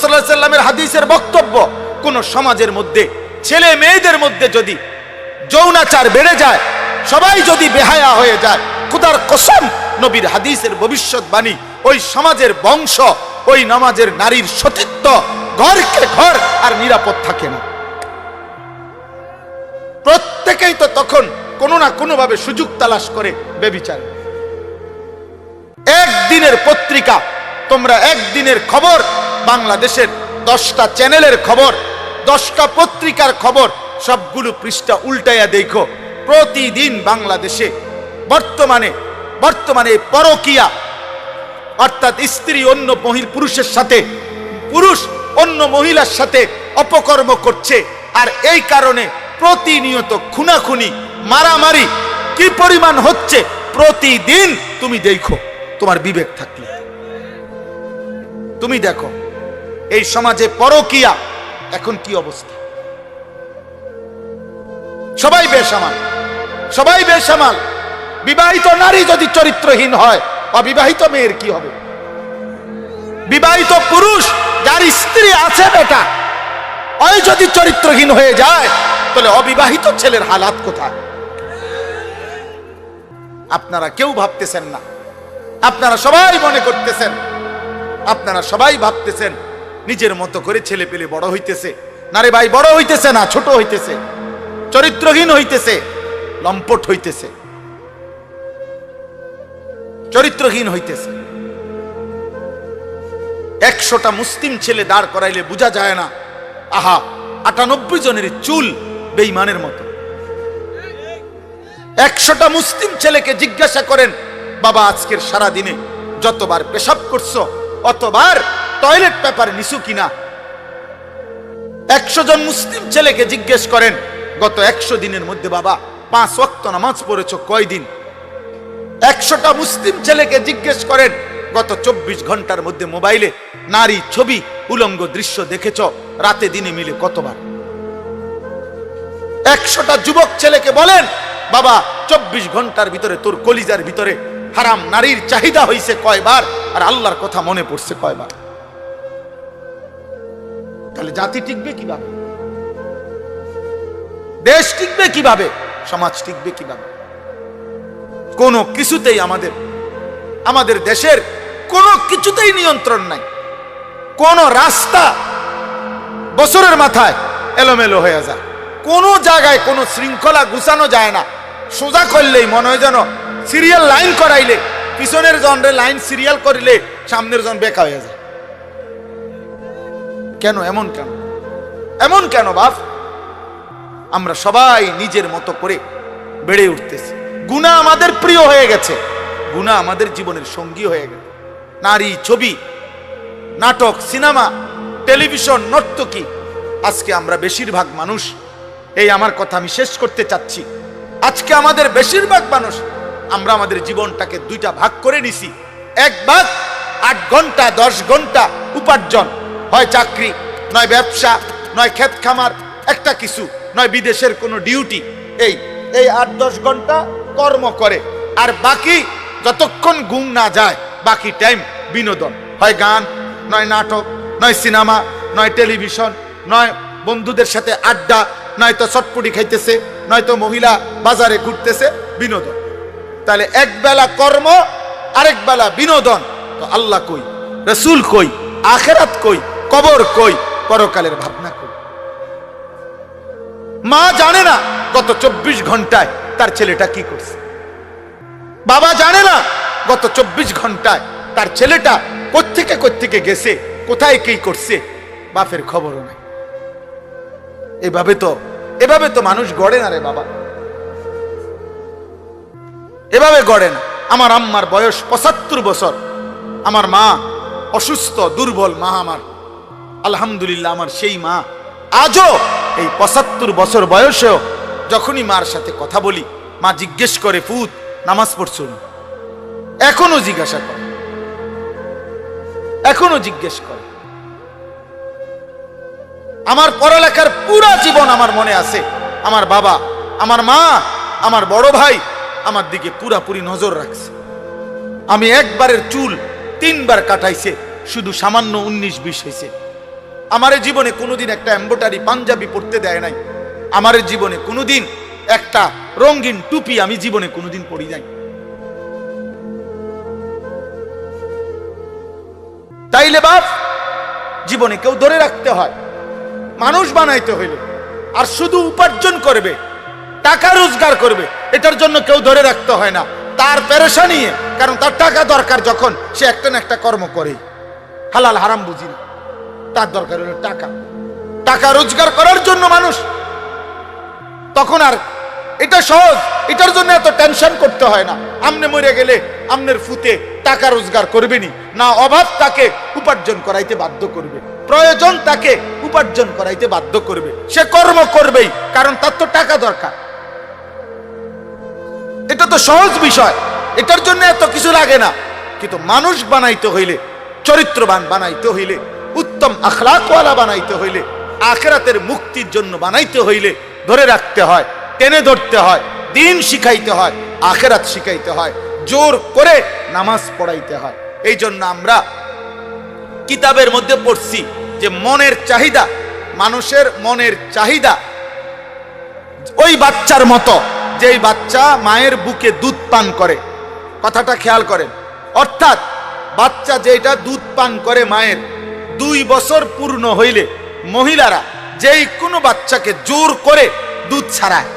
সাল্লামের হাদিসের বক্তব্য, কোন সমাজের মধ্যে, ছেলে মেয়েদের মধ্যে যদি যৌনাচার বেড়ে যায়, সবাই যদি বেহায়া হয়ে যায়, খুদার কসম, নবীর হাদিসের ভবিষ্যৎবাণী, ওই সমাজের বংশ, ওই নামাজের নারীর সতীত্ব, ঘরকে ঘর আর নিরাপদ থাকে না। প্রত্যেকেই তো তখন কোনো না কোনোভাবে সুযোগ তালাশ করে, বেবিচার। একদিনের পত্রিকা তোমরা একদিনের খবর, বাংলাদেশের দশটা চ্যানেলের খবর, দশটা পত্রিকার খবর, সবগুলো পৃষ্ঠা উল্টাইয়া দেখো। প্রতিদিন বাংলাদেশে বর্তমানে বর্তমানে পরকিয়া, অর্থাৎ স্ত্রী অন্য মহিল, পুরুষের সাথে, পুরুষ অন্য মহিলার সাথে অপকর্ম করছে। আর এই কারণে প্রতিনিয়ত খুনাখুনি, মারামারি কি পরিমাণ হচ্ছে, প্রতিদিন তুমি দেখো, তোমার বিবেক থাকলে। তুমি দেখো, এই সমাজে পরকিয়া, এখন কি অবস্থা? সবাই বেসামাল সবাই বেসামাল। বিবাহিত নারী যদি চরিত্রহীন হয়, অবিবাহিত মেয়ের কি হবে? বিবাহিত পুরুষ, যার স্ত্রী আছে বেটা ওই যদি চরিত্রহীন হয়ে যায়, তাহলে অবিবাহিত ছেলের হালাত কোথায়? আপনারা কেউ ভাবতেছেন না। আপনারা সবাই মনে করতেছেন আপনারা সবাই ভাবতেছেন, নিজের মতো করে ছেলে পেলে বড় হইতেছে। না রে ভাই, বড় হইতেছে না, ছোট হইতেছে। চরিত্রহীন হইতেছে, লম্পট হইতেছে। চরিত্রহীন হইতেছে। একশোটা মুসলিম ছেলে দাঁড় করাইলে বোঝা যায় না, আহা, আটানব্বই জনের চুল বেইমানের মতো। একশোটা মুসলিম ছেলেকে জিজ্ঞাসা করেন, বাবা, আজকের সারা দিনে যতবার পেশাব করছ অতবার টয়লেট পেপার নিছু কিনা? একশো জন মুসলিম ছেলেকে জিজ্ঞেস করেন, গত একশো দিনের মধ্যে বাবা, পাঁচ ওয়াক্ত নামাজ পড়েছো কয়দিন? একশোটা মুসলিম ছেলেকে জিজ্ঞেস করেন, গত চব্বিশ ঘণ্টার মধ্যে মোবাইলে নারী ছবি, উলঙ্গ দৃশ্য দেখেছ? রাতে দিনে মিলে কতবার? একশোটা যুবক ছেলেকে বলেন, বাবা, চব্বিশ ঘণ্টার ভিতরে তোর কলিজার ভিতরে হারাম নারীর চাহিদা হইছে কয়বার আর আল্লাহর কথা মনে পড়ছে কয়বার? তাহলে জাতি টিকবে কীভাবে? দেশ টিকবে কীভাবে? সমাজ টিকবে কীভাবে? কোনো কিছুতেই আমাদের আমাদের দেশের কোনো কিছুতেই নিয়ন্ত্রণ নাই। কোন রাস্তা বছরের মাথায় এলোমেলো হয়ে যায়। কোনো জায়গায় কোনো শৃঙ্খলা গুছানো যায় না। সোজা করলেই মনে হয় যেন সিরিয়াল লাইন করাইলে, পিছনের জনরে লাইন সিরিয়াল করিলে সামনের জন বেকা হয়ে যায়। কেন, এমন কেন? এমন কেন, বাপ? আমরা সবাই নিজের মতো করে বেড়ে উঠতেছি। গুণা আমাদের প্রিয় হয়ে গেছে। গুণা আমাদের জীবনের সঙ্গী হয়ে গেছে। নারী ছবি, নাটক, সিনেমা, টেলিভিশন, নর্তকী, আজকে আমরা বেশিরভাগ মানুষ, এই আমার কথা আমি শেষ করতে চাচ্ছি। আজকে আমাদের বেশিরভাগ মানুষ আমরা আমাদের জীবনটাকে দুইটা ভাগ করে নিছি। এক ভাগ আট ঘণ্টা, দশ ঘণ্টা উপার্জন। হয় চাকরি, নয় ব্যবসা, নয় ক্ষেত খামার, একটা কিছু, নয় বিদেশের কোনো ডিউটি। এই এই আট, দশ ঘণ্টা কর্ম করে। আর বাকি যতক্ষণ ঘুম না যায়, বাকি টাইম বিনোদন। হয় গান, নয় নাটক, নয় সিনেমা, নয় টেলিভিশন, নয় বন্ধুদের সাথে আড্ডা, নয়তো চটপটি খাইতেছে, নয়তো মহিলা বাজারে ঘুরতেছে, বিনোদন। তাহলে এক বেলা কর্ম, আরেক বেলা বিনোদন। তো আল্লাহ কই, রসুল কই, আখেরাত কই, কবর কই, পরকালের ভাবনা কই। মা জানে না গত চব্বিশ ঘন্টায় তার ছেলেটা কি করছে। বাবা জানে না গত চব্বিশ ঘন্টায় তার ছেলেটা কোত্থেকে কোত্থেকে গেছে, কোথায় কি করছে, বাপের খবরও নাই। এভাবে তো এভাবে তো মানুষ গড়ে না রে বাবা। এভাবে গড়েন। আমার আম্মার বয়স পঁচাত্তর বছর। আমার মা অসুস্থ, দুর্বল মা আমার আলহামদুলিল্লাহ, আমার সেই মা আজও এই পঁচাত্তর বছর বয়সেও যখনই মার সাথে কথা বলি, মা জিজ্ঞেস করে, ফুত, নামাজ পড়ছ না? এখনও জিজ্ঞাসা করে। এখনও জিজ্ঞেস করে। আমার পড়ালেখার পুরা জীবন আমার মনে আছে। আমার বাবা, আমার মা, আমার বড় ভাই আমার দিকে পুরাপুরি নজর রাখছে। আমি একবারের চুল তিনবার কাটাইছে, শুধু সামান্য উনিশ বিশ হয়েছে। আমার জীবনে কোনোদিন একটা এম্বোটারি পাঞ্জাবি পড়তে দেয় নাই। আমার জীবনে কোনোদিন একটা রঙিন টুপি আমি জীবনে কোনোদিন পরি নাই। তাইলে বাপ, জীবনে কেউ ধরে রাখতে হয়। মানুষ বানাইতে হইলে। আর শুধু উপার্জন করবে। টাকা রোজগার করবে, এটার জন্য কেউ ধরে রাখতে হয় না। তার পেরেশানি কারণ তার টাকা দরকার যখন সে একটা না একটা কর্ম করে। হালাল, হারাম বুঝি তার দরকার হলো টাকা। টাকা রোজগার করার জন্য মানুষ, তখন আর এটা সহজ, এটার জন্য এত টেনশন করতে হয় না। আমনে মরে গেলে আমনের ফুতে টাকা রোজগার করবেনি না অভাব তাকে উপার্জন করাইতে বাধ্য করবে। প্রয়োজন তাকে উপার্জন করাইতে বাধ্য করবে। সে কর্ম করবেই, কারণ তার তো টাকা দরকার। এটা তো সহজ বিষয়। এটার জন্য এত কিছু লাগে না। কিন্তু মানুষ বানাইতে হইলে, চরিত্রবান বানাইতে হইলে, উত্তম আখলাকওয়ালা বানাইতে হইলে, আখেরাতের মুক্তির জন্য বানাইতে হইলে ধরে রাখতে হয়, টেনে ধরতে হয়, দিন শিখাইতে হয়, আখেরাত শিখাইতে হয়, জোর করে নামাজ পড়াইতে হয়। এই জন্য আমরা কিতাবের মধ্যে পড়ছি যে মনের চাহিদা, মানুষের মনের চাহিদা ওই বাচ্চার মতো যেই বাচ্চা মায়ের বুকে দুধ পান করে, কথাটা খেয়াল করেন। অর্থাৎ বাচ্চা যেটা দুধ পান করে মায়ের, দুই বছর পূর্ণ হইলে মহিলারা যেই কোনো বাচ্চাকে জোর করে দুধ ছাড়ায়।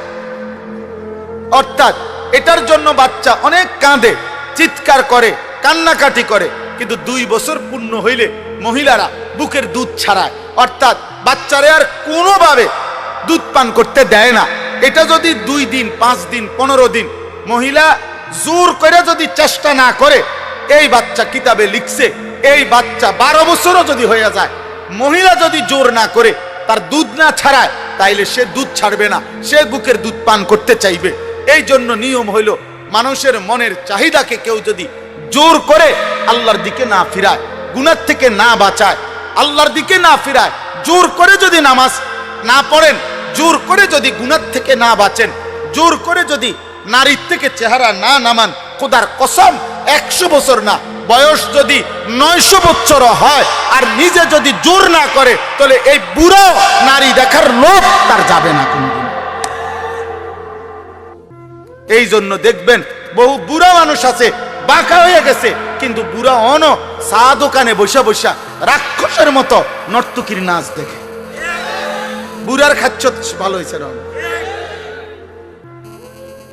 অর্থাৎ এটার জন্য বাচ্চা অনেক কাঁদে, চিৎকার করে, কান্নাকাটি করে, কিন্তু দুই বছর পূর্ণ হইলে মহিলারা বুকের দুধ ছাড়ায়। অর্থাৎ বাচ্চারে আর কোনোভাবে দুধ পান করতে দেয় না। এটা যদি দুই দিন, পাঁচ দিন, পনেরো দিন, মহিলা জোর করে যদি চেষ্টা না করে, এই বাচ্চা কিতাবে লিখছে, এই বাচ্চা বারো বছরও যদি হয়ে যায়, মহিলা যদি জোর না করে, তার দুধ না ছাড়ায়, তাইলে সে দুধ ছাড়বে না, সে বুকের দুধ পান করতে চাইবে। এই জন্য নিয়ম হইল, মানুষের মনের চাহিদাকে কেউ যদি জোর করে আল্লাহর দিকে না ফিরায়, গুনার থেকে না বাঁচায়, আল্লাহর দিকে না ফিরায়, জোর করে যদি নামাজ না পড়েন জোর করে যদি গুনার থেকে না বাঁচেন, জোর করে যদি নারীর থেকে চেহারা না নামান, খোদার কসম, একশো বছর না, বয়স যদি নয়শো বছর হয় আর নিজে যদি জোর না করে, তাহলে এই বুড়ো নারী দেখার লোভ তার যাবে না কোনদিন। এই জন্য দেখবেন, বহু বুড়া মানুষ আছে, বাঁকা হয়ে গেছে, কিন্তু বুড়া অন চা দোকানে বসে বসা রাক্ষসের মতো নর্তকীর নাচ দেখে। বুড়ার খাচ্ছ ভালো হয়েছে না?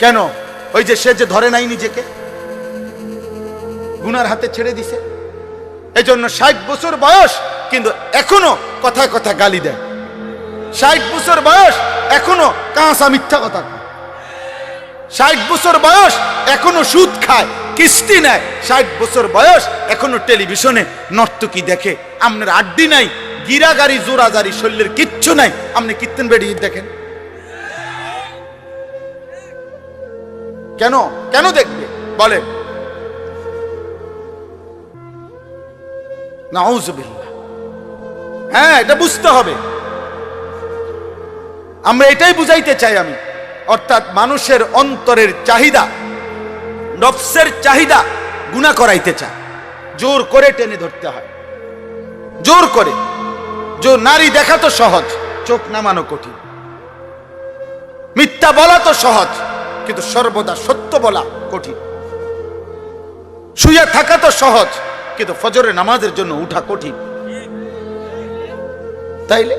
কেন? ওই যে সে যে ধরে নাই নিজেকে? গুনার হাতে ছেড়ে দিছে? এই জন্য ষাট বছর বয়স, কিন্তু এখনও কথায় কথা গালি দেয়। ষাট বছর বয়স, এখনও কাঁচা মিথ্যা কথা। ষাট বছর বয়স, এখনও সুদ খায়, কিস্তি নেয়। ষাট বছর বয়স, এখনও টেলিভিশনে নর্তকী দেখে। আপনার আড্ডি নাই গিরাগাড়ি জোরাজারি শরীরের কিচ্ছু নাই। আপনি কীর্তন বেড়ি দেখেন। কেন? কেন দেখবে? বলেন। হ্যাঁ এটা বুঝতে হবে। আমরা এটাই বুঝাইতে চাই আমি। অর্থাৎ মানুষের অন্তরের চাহিদা, নফসের চাহিদা গুণা করাইতে চায় জোর করে টেনে ধরতে হয়। জোর করে। যে নারী দেখা তো সহজ, চোখ নামানো কঠিন। মিথ্যা বলা তো সহজ, কিন্তু সর্বদা সত্য বলা কঠিন। শুয়ে থাকা তো সহজ, কিন্তু ফজরের নামাজের জন্য উঠা কঠিন। তাইলে?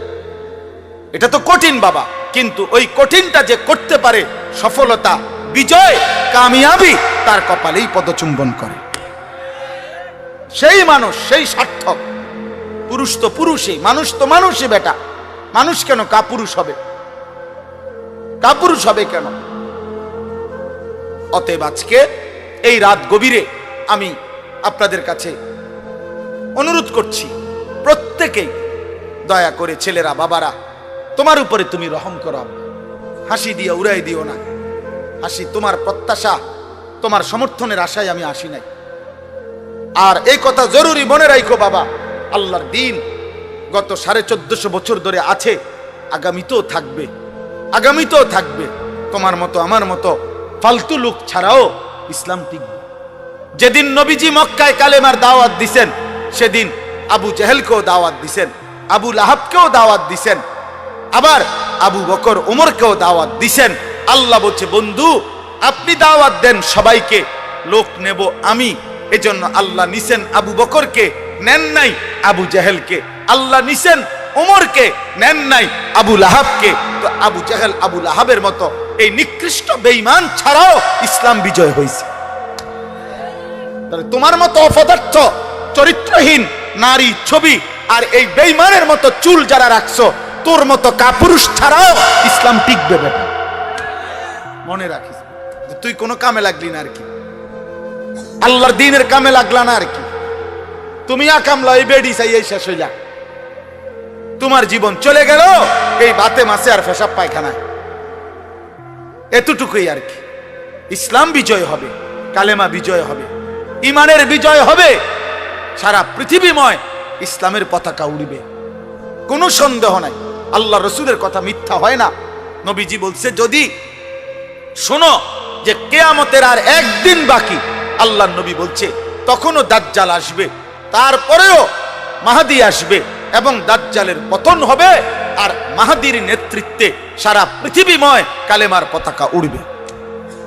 এটা তো কঠিন বাবা, কিন্তু ওই কঠিনটা যে করতে পারে সফলতা, বিজয়, কামিয়াবি, তার কপালেই পদচুম্বন করে। সেই মানুষ, সেই সার্থক। পুরুষ তো পুরুষই, মানুষ তো মানুষই বেটা। মানুষ কেন কাপুরুষ হবে? কাপুরুষ হবে কেন? অতএব আজকে এই রাত গভীরে আমি আপনাদের কাছে অনুরোধ করছি, প্রত্যেকেই দয়া করে ছেলেরা, বাবারা, তোমার উপরে তুমি রহম করো হাসি দিয়ে উড়াই দিও না। হাসি তোমার প্রত্যাশা, তোমার সমর্থনের আশায় আমি আসি নাই। আর এই কথা জরুরি মনে রাখো বাবা। আল্লাহর দিন গত সাড়ে চোদ্দশো বছর ধরে আছে, আগামীতেও থাকবে আগামীতেও থাকবে। তোমার মতো, আমার মতো ফালতু লোক ছাড়াও ইসলাম টিকবে। যেদিন নবীজি মক্কায় কালেমার দাওয়াত দিছেন, সেদিন আবু জেহেলকেও দাওয়াত দিছেন, আবু লাহাবকেও দাওয়াত দিছেন, আবার আবু বকর ওমরকেও দাওয়াত দিছেন। আল্লাহ বলছে, বন্ধু, আপনি দাওয়াত দেন সবাইকে, লোক নেব আমি। এজন্য আল্লাহ নিছেন আবু বকরকে নেন নাই আবু জাহেলকে। আল্লাহ নিছেন ওমরকে নেন নাই আবু লাহাবকে। তো আবু জাহেল আবু লাহাবের মতো এই নিকৃষ্ট বেঈমান ছাড়াও ইসলাম বিজয় হয়েছে তোমার মতো অপদার্থ, চরিত্রহীন নারী ছবি আর এই বেইমানের মতো চুল যারা রাখছো, তোর মতো কাপুরুষ ছাড়াও ইসলাম টিকবে বেটা। মনে রাখিস তুই কোনো কামে লাগলি না আর কি। আল্লাহর দিনের কামে লাগলা না আর কি। তুমি আকামলা এই বেডি চাই এই শেষ হইলা। তোমার জীবন চলে গেল, এই বাতে মাসে আর ফেসাব পায়খানায়। এতটুকুই আর কি। ইসলাম বিজয় হবে, কালেমা বিজয় হবে, ইমানের বিজয় হবে, সারা পৃথিবীময় ইসলামের পতাকা উড়িবে। কোনো সন্দেহ নাই, আল্লাহ রসুলের কথা মিথ্যা হয় না। নবীজি বলছে, যদি শোনো যে কেয়ামতের আর একদিন বাকি আল্লাহ নবী বলছে, তখনও দাজ্জাল আসবে। তারপরেও মাহাদি আসবে এবং দাজ্জালের পতন হবে আর মাহাদির নেতৃত্বে সারা পৃথিবীময় কালেমার পতাকা উড়বে।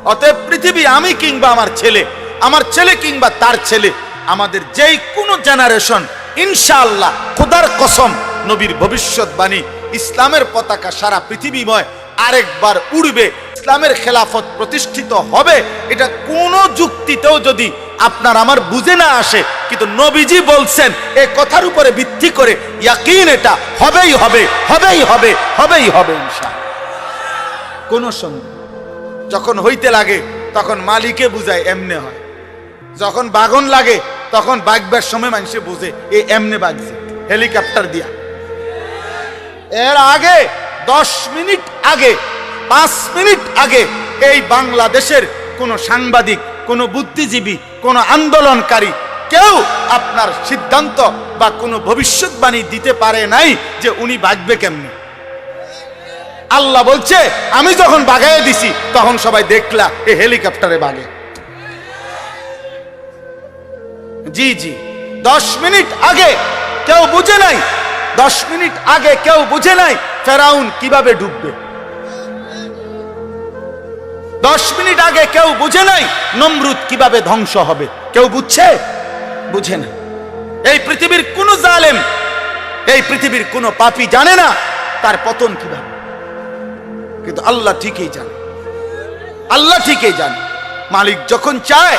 অতএব পৃথিবী আমি কিংবা আমার ছেলে আমার ছেলে কিংবা তার ছেলে, আমাদের যেই কোনো জেনারেশন ইনশাআল্লাহ খোদার কসম নবীর ভবিষ্যৎবাণী ইসলামের পতাকা সারা পৃথিবীময় আরেকবার উড়বে। ইসলামের খেলাফত প্রতিষ্ঠিত হবে। এটা কোনো যুক্তিতেও যদি আপনার আমার বুঝে না আসে, কিন্তু নবীজি বলছেন, এ কথার উপরে ভিত্তি করে ইয়াকিন এটা হবেই হবে হবেই হবে হবেই হবে কোনো সন্দেহ যখন হইতে লাগে, তখন মালিকে বুঝায়, এমনে হয়। যখন বাগন লাগে, তখন বাগবার সময় মানুষে বুঝে, এ এমনে বাগছে, হেলিকপ্টার দিয়া। এর আগে, দশ মিনিট আগে, পাঁচ মিনিট আগে, এই বাংলাদেশের কোনো সাংবাদিক, কোনো বুদ্ধিজীবী কোনো আন্দোলনকারী কেউ আপনার সিদ্ধান্ত বা কোনো ভবিষ্যৎবাণী দিতে পারে নাই যে উনি বাগবে কেমনি। আল্লাহ বলছে, আমি যখন বাগায় দিছি, তখন সবাই দেখলা এই হেলিকপ্টারে বাগে। জি জি। দশ মিনিট আগে কেউ বুঝে নাই, দশ মিনিট আগে কেউ বুঝে নাই ফেরাউন কীভাবে ডুববে। দশ মিনিট আগে কেউ বুঝে নাই নমরুদ কীভাবে ধ্বংস হবে। কেউ বুঝছে? বুঝে না। এই পৃথিবীর কোন জালেম, এই পৃথিবীর কোন পাপী জানে না তার পতন কীভাবে। কিন্তু আল্লাহ ঠিকই জানে। আল্লাহ ঠিকই জানে। মালিক যখন চায়,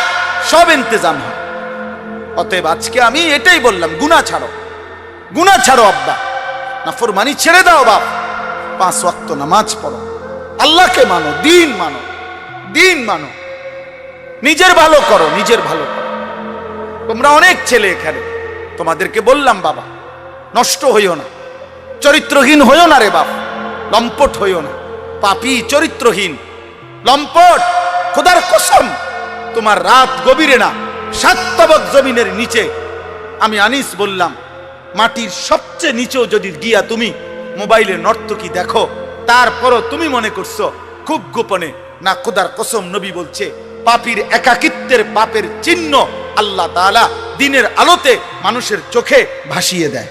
সব ইন্তজাম হয়। অতএব আজকে আমি এটাই বললাম গুণা ছাড়ো। গুণা ছাড়ো আব্বা। না ফরমানি ছেড়ে দাও বাপ। পাঁচ ওয়াক্ত নামাজ পড়ো। আল্লাহকে মানো, দিন মানো। দিন মানো। নিজের ভালো করো, নিজের ভালো করো। তোমরা অনেক ছেলে এখানে। তোমাদেরকে বললাম, বাবা, নষ্ট হইও না। চরিত্রহীন হইও না রে বাপ। লম্পট হইও না। পাপি, চরিত্রহীন। লম্পট, খোদার কসম, তোমার রাত গভীরে না। সাতবক জমিনের নিচে। আমি আনিস বললাম, মাটির সবচেয়ে নিচেও যদি গিয়া তুমি মোবাইলে নর্তকী দেখো, তারপরও তুমি মনে করছ, খুব গোপনে না খোদার কসম নবী বলছে, পাপির একাকিত্বের পাপের চিহ্ন আল্লাহ তাআলা দিনের আলোতে মানুষের চোখে ভাসিয়ে দেয়।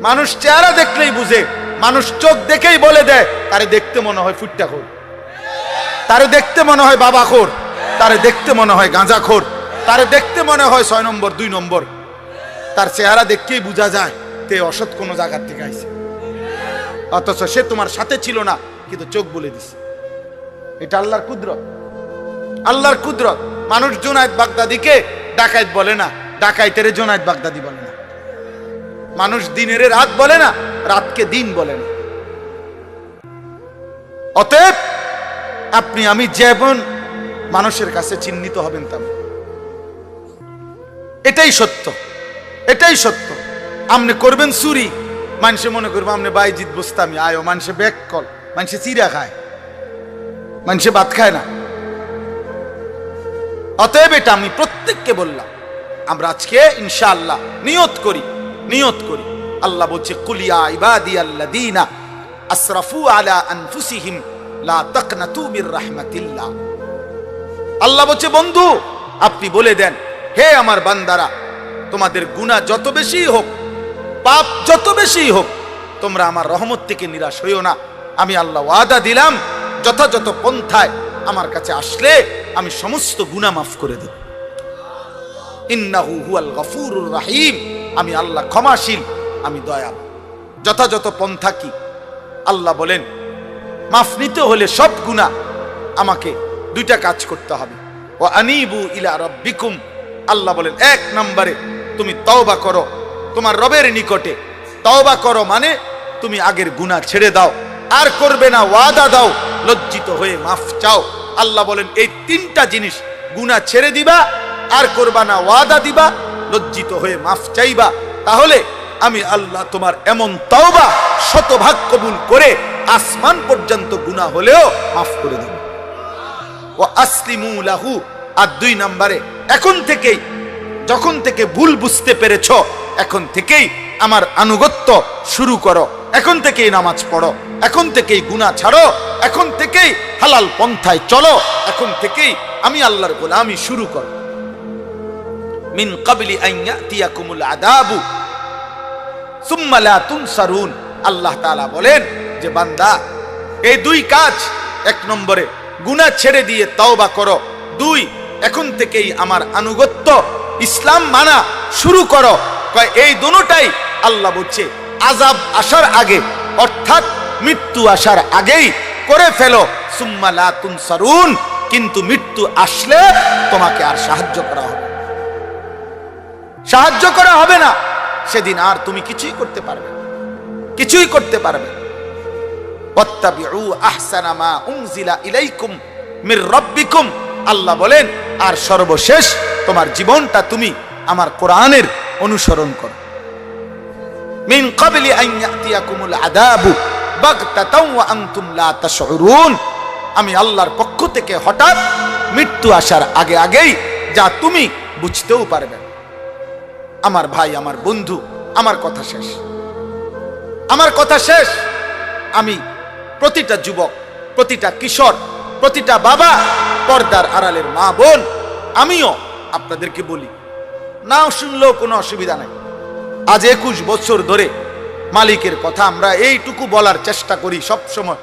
মানুষ চেহারা দেখলেই বুঝে, মানুষ চোখ দেখেই বলে দেয়, তারে দেখতে মনে হয় ফুটটা খোর। তারে দেখতে মনে হয় বাবা খোর। তারে দেখতে মনে হয় গাঁজা খোর। তারে দেখতে মনে হয় ছয় নম্বর, দুই নম্বর। তার চেহারা দেখতেই বোঝা যায়, তে অসৎ কোনো জায়গার থেকে আইছে। অথচ সে তোমার সাথে ছিল না, কিন্তু চোখ বলে দিছে। এটা আল্লাহর কুদরত। আল্লাহর কুদরত। মানুষ জোনায়েত বাগদাদিকে ডাকাইত বলে না। ডাকাইতেরে জোনায়েত বাগদাদি বলে না। মানুষ দিনের রাত বলে না, রাতকে দিন বলে না। অতএব আপনি, আমি যেমন মানুষের কাছে চিহ্নিত হবেন তেমন। এটাই সত্য। এটাই সত্য। আপনি করবেন চুরি। মানুষে মনে করব আপনি বাইজিৎ বস্তামি। আয়ো, মানুষে ব্যাক কল। মানুষে চিরা খায়। মানুষে ভাত খায় না। অতএব এটা আমি প্রত্যেককে বললাম, আমরা আজকে ইনশাআল্লাহ নিয়ত করি নিয়ত করি। আল্লাহ বলছে কুলিয়া ইবাদি আল্লাদিনা আসরাফু আলা আনফুসিহিম লা তাকনাতু মির রাহমাতিল্লাহ। আল্লাহ বলছে, বন্ধু, আপনি বলে দেন, হে আমার বান্দারা, তোমাদের গুনাহ যত বেশি হোক, পাপ যত বেশি হোক, তোমরা আমার রহমত থেকে নিরাশ হইও না। আমি আল্লাহ ওয়াদা দিলাম যথাযথ পন্থায় আমার কাছে আসলে আমি সমস্ত গুনাহ মাফ করে দেব। ইন্নাহু হুয়াল রাহিম। আমি আল্লাহ ক্ষমাশীল, আমি দয়াল। যথাযথ পন্থা কি? আল্লাহ বলেন, মাফ নিতে হলে সব গুণা আমাকে দুইটা কাজ করতে হবে। ও আনিবু ইলা রব্বিকুম। আল্লাহ বলেন, এক নম্বরে তুমি তওবা করো। তোমার রবের নিকটে তওবা করো মানে তুমি আগের গুনাহ ছেড়ে দাও। আর করবে না, ওয়াদা দাও, লজ্জিত হয়ে মাফ চাও। আল্লাহ বলেন, এই তিনটা জিনিস গুনাহ ছেড়ে দিবা, আর করবা না, ওয়াদা দিবা, লজ্জিত হয়ে মাফ চাইবা। তাহলে আমি আল্লাহ তোমার এমন তওবা শতভাগ কবুল করে আসমান পর্যন্ত গুনাহ হলেও মাফ করে দেব। ও আসলিমু লাহু, আর দুই নম্বরে, এখন থেকেই, যখন থেকে ভুল বুঝতে পেরেছ, এখন থেকেই আমার আনুগত্য শুরু করো। এখন থেকেই নামাজ পড়ো, এখন থেকেই গুনাহ ছাড়ো, এখন থেকেই হালাল পন্থায় চলো, এখন থেকেই আমি আল্লাহর গোলামি শুরু করো। মিন কাবলি আন ইয়াতিয়াকুমুল আদাবু সুম্মা লা তুনসারুন। আল্লাহ তাআলা বলেন যে, বান্দা, এই দুই কাজ, এক নম্বরে গুনাহ ছেড়ে দিয়ে তওবা করো, দুই, এখন থেকেই আমার আনুগত্য, ইসলাম মানা শুরু করো। কয়, এই দুটোটাই আল্লাহ বলছে আজাব আসার আগে, অর্থাৎ মৃত্যু আসার আগেই করে ফেলো। তুনসারুন, কিন্তু মৃত্যু আসলে তোমাকে আর সাহায্য করা হবে সাহায্য করা হবে না। সেদিন আর তুমি কিছুই করতে পারবে। কিছুই করতে পারবে আল্লাহ বলেন, আর সর্বশেষ তোমার জীবনটা তুমি আমার কোরআনের অনুসরণ করো। মিন ক্বাবলি আন ইয়াতিয়াকুমুল আযাবু বাগতাতাও ওয়া লা তাশউরুন। আমি আল্লাহর পক্ষ থেকে হঠাৎ মৃত্যু আসার আগে আগেই যা তুমি বুঝতেও পারবে। আমার ভাই, আমার বন্ধু, আমার কথা শেষ। আমার কথা শেষ। আমি প্রতিটা যুবক, প্রতিটা কিশোর, প্রতিটা বাবা পর্দার আড়ালের মা বোন, আমিও আপনাদেরকে বলি নাও শুনলেও কোনো অসুবিধা নাই। আজ একুশ বছর ধরে মালিকের কথা আমরা এইটুকু বলার চেষ্টা করি সব সময়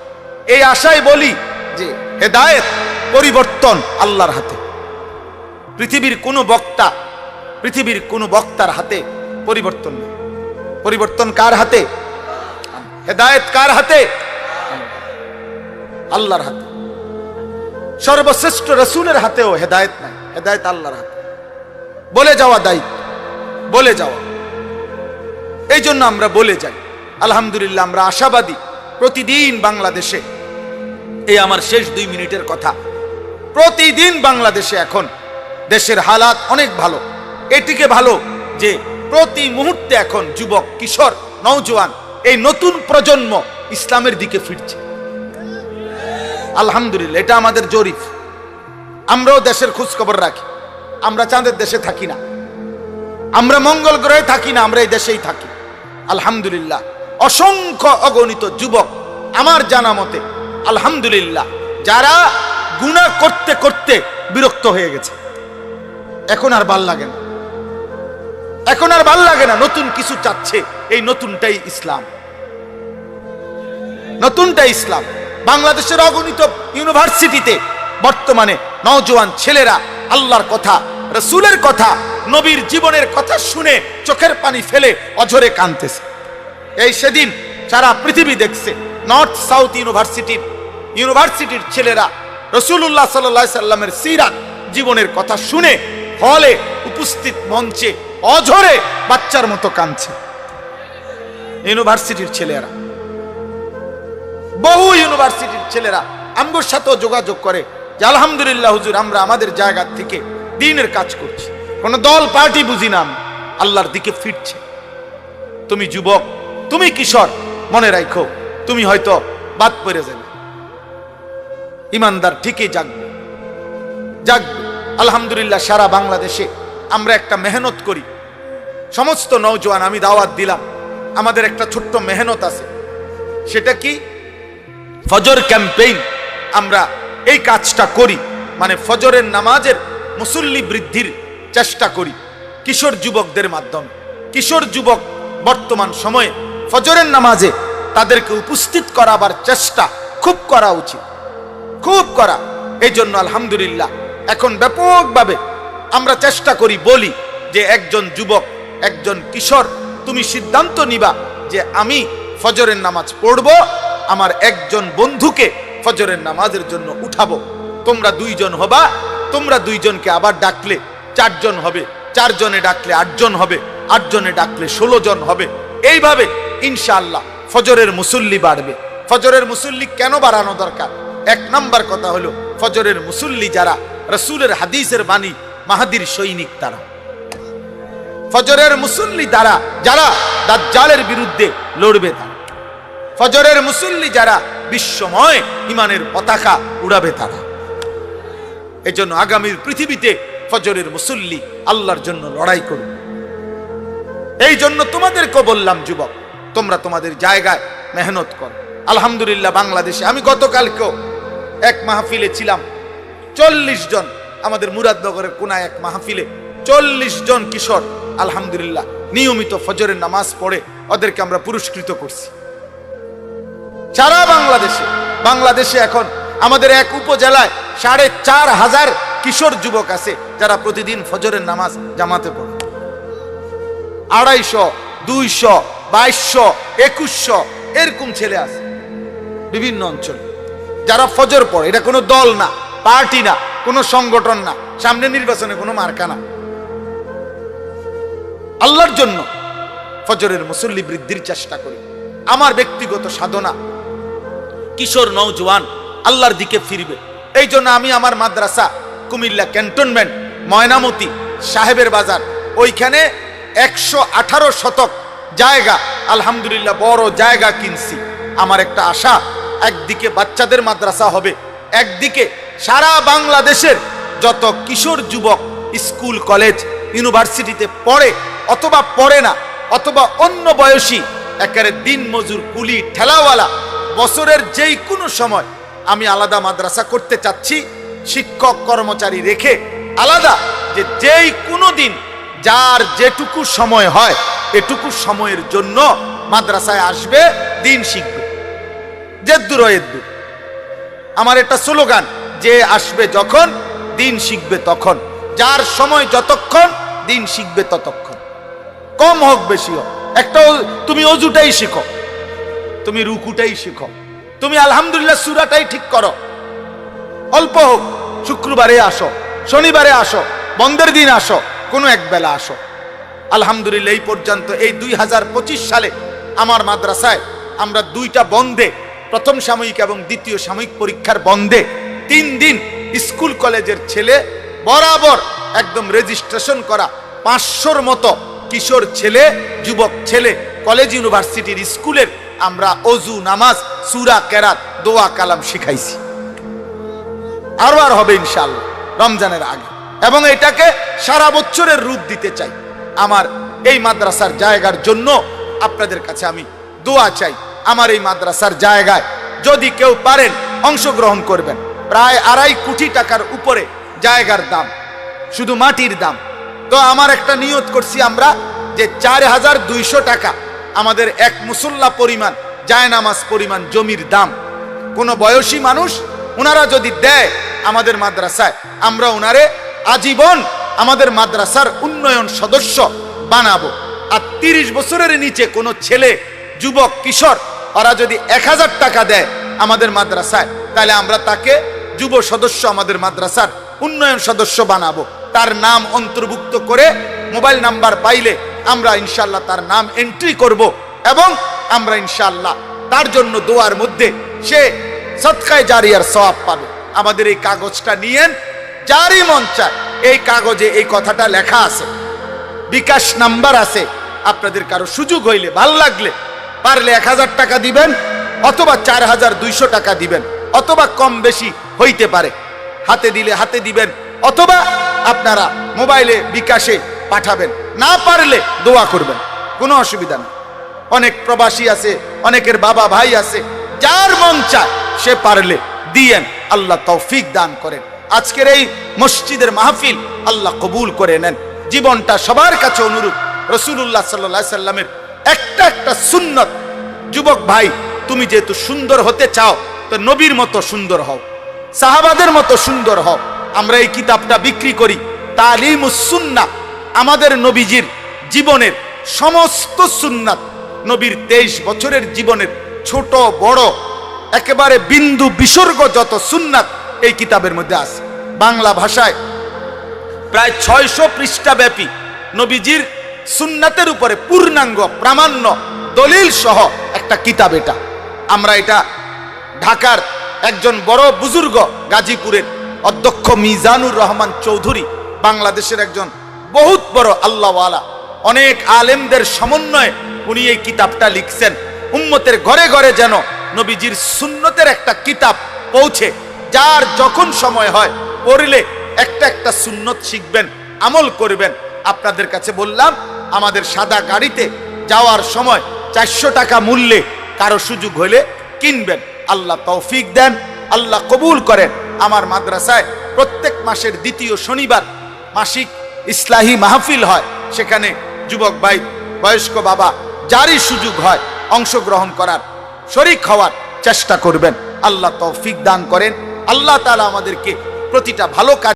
এই আশায় বলি যে হেদায়েত, পরিবর্তন আল্লাহর হাতে। পৃথিবীর কোনো বক্তা, পৃথিবীর কোনো বক্তার হাতে পরিবর্তন নেই। পরিবর্তন কার হাতে? হেদায়েত কার হাতে? আল্লাহর হাতে। সর্বশ্রেষ্ঠ রসুলের হাতেও হেদায়েত নাই। হেদায়েত আল্লাহর হাতে। বলে যাওয়া দায়িত্ব। বলে যাওয়া। এই জন্য আমরা বলে যাই, আলহামদুলিল্লাহ আমরা আশাবাদী প্রতিদিন বাংলাদেশে। এই আমার শেষ দুই মিনিটের কথা। প্রতিদিন বাংলাদেশে এখন দেশের হালাত অনেক ভালো। এটিকে ভালো যে প্রতি মুহূর্তে এখন যুবক, কিশোর, নওজোয়ান এই নতুন প্রজন্ম ইসলামের দিকে ফিরছে। আলহামদুলিল্লাহ, এটা আমাদের জরিফ আমরাও দেশের খোঁজখবর রাখি। আমরা চাঁদের দেশে থাকি না। আমরা মঙ্গল গ্রহে থাকি না, আমরা এই দেশেই থাকি। আলহামদুলিল্লাহ। অসংখ্য অগণিত যুবক আমার জানা মতে, আলহামদুলিল্লাহ, যারা গুনাহ করতে করতে বিরক্ত হয়ে গেছে। এখন আর ভালো লাগে না। এখন আর ভালো লাগে না নতুন কিছু চাচ্ছে এই নতুনটাই ইসলাম। নতুনটাই ইসলাম। বাংলাদেশের অগণিত ইউনিভার্সিটিতে বর্তমানে নওজোয়ান ছেলেরা আল্লাহর কথা রসুলের কথা, নবীর জীবনের কথা শুনে চোখের পানি ফেলে অঝরে কানতেছে এই সেদিন সারা পৃথিবী দেখছে, নর্থ সাউথ ইউনিভার্সিটির ইউনিভার্সিটির ছেলেরা রসুল্লাহ সাল্লাহ সাল্লামের সিরাত জীবনের কথা শুনে হলে উপস্থিত মঞ্চে অঝরে বাচ্চার মতো কাঁদছে। ইউনিভার্সিটির ছেলেরা, বহু ইউনিভার্সিটির ছেলেরা আমগোর সাথেও যোগাযোগ করে যে, আলহামদুলিল্লাহ হুজুর, আমরা আমাদের জায়গা থেকে দিনের কাজ করছি। কোন দল, পার্টি বুঝি না। আল্লাহর দিকে ফিরছে। তুমি যুবক, তুমি কিশোর, মনে রাখো তুমি হয়তো বাদ পড়ে যাবে। ইমানদার ঠিকই জাগবে। জাগবে। আলহামদুলিল্লাহ সারা বাংলাদেশে আমরা একটা মেহনত করি। সমস্ত নৌজওয়ান আমি দাওয়াত দিলাম। আমাদের একটা ছোট্ট মেহনত আছে। সেটা কি? ফজর ক্যাম্পেইন আমরা এই কাজটা করি। মানে ফজরের নামাজের মুসল্লি বৃদ্ধির চেষ্টা করি কিশোর যুবকদের মাধ্যমে। কিশোর যুবক বর্তমান সময়ে ফজরের নামাজে তাদেরকে উপস্থিত করাবার চেষ্টা খুব করা উচিত। খুব করা। এই জন্য আলহামদুলিল্লাহ এখন ব্যাপকভাবে আমরা চেষ্টা করি, বলি যে একজন যুবক, একজন কিশোর, তুমি সিদ্ধান্ত নিবা যে আমি ফজরের নামাজ পড়ব, আমার একজন বন্ধুকে ফজরের নামাজের জন্য উঠাবো। তোমরা দুইজন হবা তোমরা দুইজনকে আবার ডাকলে চারজন হবে, চারজনে ডাকলে আটজন হবে, আটজনে ডাকলে ষোলো জন হবে। এইভাবে ইনশাআল্লাহ ফজরের মুসল্লি বাড়বে। ফজরের মুসল্লি কেন বাড়ানো দরকার? এক নাম্বার কথা হলো ফজরের মুসল্লি যারা রসুলের হাদিসের বাণী, মাহাদির সৈনিক তারা। ফজরের মুসল্লি দ্বারা যারা দাজ্জালের বিরুদ্ধে লড়বে তারা। ফজরের মুসল্লি যারা বিশ্বময় ইমানের পতাকা উড়াবে তারা। এজন্য আগামীর পৃথিবীতে ফজরের মুসল্লি আল্লাহর জন্য লড়াই করুন। এই জন্য তোমাদেরকে বললাম, যুবক, তোমরা তোমাদের জায়গায় মেহনত করো। আলহামদুলিল্লাহ বাংলাদেশে আমি গতকালকেও এক মাহফিলে ছিলাম। চল্লিশ জন, আমাদের মুরাদনগরের কোনায় এক মাহফিলে চল্লিশ জন কিশোর, আলহামদুলিল্লাহ, নিয়মিত ফজরের নামাজ পড়ে ওদেরকে আমরা পুরস্কৃত করছি। সারা বাংলাদেশে বাংলাদেশে এখন আমাদের এক উপজেলায় সাড়ে চার হাজার কিশোর যুবক আছে, যারা প্রতিদিন ফজরের নামাজ জামাতে পড়ে। আড়াইশো, দুইশো, বাইশশো, একুশশো এরকম ছেলে আছে বিভিন্ন অঞ্চলে, যারা ফজর পড়ে। এটা কোনো দল না, পার্টি না, কোনো সংগঠন না, সামনে নির্বাচনে কোনো মার্কা না। আল্লাহর জন্য ফজরের মুসল্লি বৃদ্ধির চেষ্টা করি। আমার ব্যক্তিগত সাধনা, কিশোর নৌজওয়ান আল্লাহর দিকে ফিরবে। এই জন্য আমি আমার মাদ্রাসা, কুমিল্লা ক্যান্টনমেন্ট, ময়নামতি, সাহেবের বাজার, ওইখানে একশো আঠারো শতক জায়গা, আলহামদুলিল্লাহ বড় জায়গা কিনছি। আমার একটা আশা, একদিকে বাচ্চাদের মাদ্রাসা হবে, একদিকে সারা বাংলাদেশের যত কিশোর যুবক স্কুল, কলেজ, ইউনিভার্সিটিতে পড়ে অথবা পড়ে না, অথবা অন্য বয়সী, একেবারে দিন মজুর কুলি, ঠেলাওয়ালা, বছরের যেই কোনো সময় আমি আলাদা মাদ্রাসা করতে চাচ্ছি, শিক্ষক কর্মচারী রেখে আলাদা যে যেই কোনো দিন যার যেটুকু সময় হয়, এটুকু সময়ের জন্য মাদ্রাসায় আসবে, দিন শিখবে। জেদ্দুর এদ্দুর। আমার একটা স্লোগান, যে আসবে যখন, দিন শিখবে তখন। যার সময় যতক্ষণ, দিন শিখবে ততক্ষণ। কম হোক বেশি হোক। একটা তুমি অজুটাই শিখো। তুমি রুকুটাই শিখো। তুমি আলহামদুলিল্লাহ সুরাটাই ঠিক করো। অল্প হোক, শুক্রবারে আসো, শনিবারে আসো, বন্ধের দিন আসো, কোনো এক বেলা আসো। আলহামদুলিল্লাহ, এই পর্যন্ত এই দুই হাজার পঁচিশ সালে আমার মাদ্রাসায় আমরা দুইটা বন্ধে, প্রথম সাময়িক এবং দ্বিতীয় সাময়িক পরীক্ষার বন্ধে, তিন দিন স্কুল কলেজের ছেলে বরাবর একদম রেজিস্ট্রেশন করা পাঁচশোর মতো কিশোর ছেলে, যুবক ছেলে, কলেজ, ইউনিভার্সিটির স্কুলের আমরা অজু, নামাজ সুরা কেরাত, দোয়া কালাম শিখাইছি। আরও আর হবে ইনশাল্লাহ রমজানের আগে। এবং এটাকে সারা বছরের রূপ দিতে চাই। আমার এই মাদ্রাসার জায়গার জন্য আপনাদের কাছে আমি দোয়া চাই। আমার এই মাদ্রাসার জায়গায় যদি কেউ পারেন অংশগ্রহণ করবেন। প্রায় আড়াই কোটি টাকার উপরে জায়গার দাম, শুধু মাটির দাম। তো আমার একটা নিয়ত করছি আমরা যে চার হাজার দুইশো টাকা আমাদের এক মুসল্লা পরিমাণ জায়নামাজ পরিমাণ জমির দাম। কোনো বয়সী মানুষ ওনারা যদি দেয় আমাদের মাদ্রাসায়, আমরা ওনারে আজীবন আমাদের মাদ্রাসার উন্নয়ন সদস্য বানাবো। আর তিরিশ বছরের নিচে কোনো ছেলে, যুবক, কিশোর, ওরা যদি এক হাজার টাকা দেয় আমাদের মাদ্রাসায়, তাহলে আমরা তাকে যুব সদস্য আমাদের মাদ্রাসার উন্নয়ন সদস্য বানাবো। তার নাম অন্তর্ভুক্ত করে মোবাইল নাম্বার পাইলে আমরা ইনশাল্লাহ তার নাম এন্ট্রি করব এবং আমরা ইনশাল্লাহ তার জন্য দোয়ার মধ্যে সে সৎকায় জারিয়ার সওয়াব পাবে। আমাদের এই কাগজটা নিয়েন, যারই মন এই কাগজে এই কথাটা লেখা আছে। বিকাশ নাম্বার আছে। আপনাদের কারও সুযোগ হইলে, ভালো লাগলে, পারলে এক হাজার টাকা দিবেন, অথবা চার হাজার দুইশো টাকা দিবেন, অথবা কম বেশি হইতে পারে। হাতে দিলে হাতে দিবেন, অথবা আপনারা মোবাইলে বিকাশে পাঠাবেন। না পারলে দোয়া করবেন। কোনো অসুবিধা নেই। অনেক প্রবাসী আছে, অনেকের বাবা ভাই আছে, যার মন চায় সে পারলে দিয়েন, আল্লাহ তৌফিক দান করেন। আজকের এই মসজিদের মাহফিল আল্লাহ কবুল করে নেন। জীবনটা সবার কাছে অনুরূপ। রসুল্লাহ সাল্লাহ সাল্লামের একটা একটা সুন্নত। যুবক ভাই, তুমি যেহেতু সুন্দর হতে চাও, তো নবীর মতো সুন্দর হও, সাহাবাদের মতো সুন্দর হও। আমরা এই কিতাবটা বিক্রি করি তালিম সুন্না আমাদের নবীজির জীবনের সমস্ত সুন্নাত নবীর তেইশ বছরের জীবনের ছোট, বড়, একেবারে বিন্দু বিসর্গ যত সুন্নাত এই কিতাবের মধ্যে আছে। বাংলা ভাষায় প্রায় ছয়শো পৃষ্ঠা ব্যাপী নবীজির সুন্নাতের উপরে পূর্ণাঙ্গ, প্রামাণ্য, দলিল সহ একটা কিতাব এটা। আমরা এটা ঢাকার একজন বড় বুজুর্গ গাজীপুরের অধ্যক্ষ মিজানুর রহমান চৌধুরী, বাংলাদেশের একজন বহুত বড় আল্লাহওয়ালা, অনেক আলেমদের সমন্বয়ে উনি এই কিতাবটা লিখছেন। উম্মতের ঘরে ঘরে যেন নবীজির সুন্নতের একটা কিতাব পৌঁছে, যার যখন সময় হয়, পড়লে একটা একটা সুন্নত শিখবেন, আমল করবেন। আপনাদের কাছে বললাম, আমাদের সাদা গাড়িতে যাওয়ার সময় চারশো টাকা মূল্যে কারও সুযোগ হলে কিনবেন। আল্লাহ তৌফিক দেন, আল্লাহ কবুল করেন। আমার মাদ্রাসায় প্রত্যেক মাসের দ্বিতীয় শনিবার মাসিক ইসলাহী মাহফিল হয়। সেখানে যুবক ভাই, বয়স্ক বাবা যারই সুযোগ হয় অংশগ্রহণ করার, শরিক হওয়ার চেষ্টা করবেন। আল্লাহ তৌফিক দান করেন। আল্লাহ তালা আমাদেরকে প্রতিটা ভালো কাজ